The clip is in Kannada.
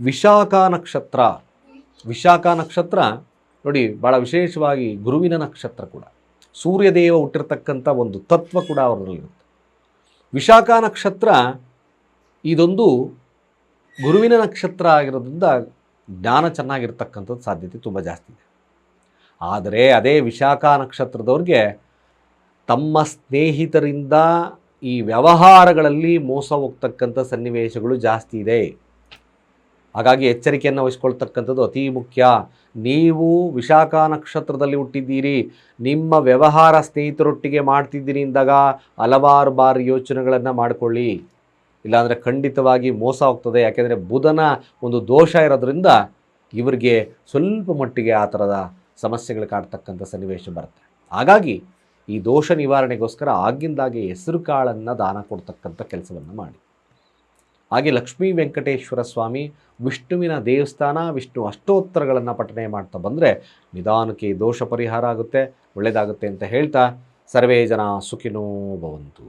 ವಿಶಾಖ ನಕ್ಷತ್ರ. ವಿಶಾಖ ನಕ್ಷತ್ರ ನೋಡಿ ಭಾಳ ವಿಶೇಷವಾಗಿ ಗುರುವಿನ ನಕ್ಷತ್ರ ಕೂಡ. ಸೂರ್ಯದೇವ ಹುಟ್ಟಿರ್ತಕ್ಕಂಥ ಒಂದು ತತ್ವ ಕೂಡ ಅವರಲ್ಲಿರುತ್ತೆ. ವಿಶಾಖ ನಕ್ಷತ್ರ ಇದೊಂದು ಗುರುವಿನ ನಕ್ಷತ್ರ ಆಗಿರೋದ್ರಿಂದ ಜ್ಞಾನ ಚೆನ್ನಾಗಿರ್ತಕ್ಕಂಥದ್ದು ಸಾಧ್ಯತೆ ತುಂಬ ಜಾಸ್ತಿ ಇದೆ. ಆದರೆ ಅದೇ ವಿಶಾಖ ನಕ್ಷತ್ರದವ್ರಿಗೆ ತಮ್ಮ ಸ್ನೇಹಿತರಿಂದ ಈ ವ್ಯವಹಾರಗಳಲ್ಲಿ ಮೋಸ ಹೋಗ್ತಕ್ಕಂಥ ಸನ್ನಿವೇಶಗಳು ಜಾಸ್ತಿ ಇದೆ. ಹಾಗಾಗಿ ಎಚ್ಚರಿಕೆಯನ್ನು ವಹಿಸ್ಕೊಳ್ತಕ್ಕಂಥದ್ದು ಅತಿ ಮುಖ್ಯ. ನೀವು ವಿಶಾಖ ನಕ್ಷತ್ರದಲ್ಲಿ ಹುಟ್ಟಿದ್ದೀರಿ, ನಿಮ್ಮ ವ್ಯವಹಾರ ಸ್ನೇಹಿತರೊಟ್ಟಿಗೆ ಮಾಡ್ತಿದ್ದೀರಿ ಅಂದಾಗ ಹಲವಾರು ಬಾರಿ ಯೋಚನೆಗಳನ್ನು ಮಾಡಿಕೊಳ್ಳಿ. ಇಲ್ಲಾಂದರೆ ಖಂಡಿತವಾಗಿ ಮೋಸ ಹೋಗ್ತದೆ ಯಾಕೆಂದರೆ ಬುಧನ ಒಂದು ದೋಷ ಇರೋದ್ರಿಂದ ಇವರಿಗೆ ಸ್ವಲ್ಪ ಮಟ್ಟಿಗೆ ಆ ಥರದ ಸಮಸ್ಯೆಗಳು ಕಾಡ್ತಕ್ಕಂಥ ಸನ್ನಿವೇಶ ಬರುತ್ತೆ. ಹಾಗಾಗಿ ಈ ದೋಷ ನಿವಾರಣೆಗೋಸ್ಕರ ಆಗಿಂದಾಗೆ ಹೆಸರು ಕಾಳನ್ನು ದಾನ ಕೊಡ್ತಕ್ಕಂಥ ಕೆಲಸವನ್ನು ಮಾಡಿ. ಹಾಗೆ ಲಕ್ಷ್ಮೀ ವೆಂಕಟೇಶ್ವರ ಸ್ವಾಮಿ ವಿಷ್ಣುವಿನ ದೇವಸ್ಥಾನ, ವಿಷ್ಣು ಅಷ್ಟೋತ್ತರಗಳನ್ನು ಪಠನೆ ಮಾಡ್ತಾ ಬಂದರೆ ನಿಧಾನಕ್ಕೆ ದೋಷ ಪರಿಹಾರ ಆಗುತ್ತೆ ಒಳ್ಳೆಯದಾಗುತ್ತೆ ಅಂತ ಹೇಳ್ತಾ ಸರ್ವೇ ಜನ ಸುಖಿನೋ ಭವಂತು.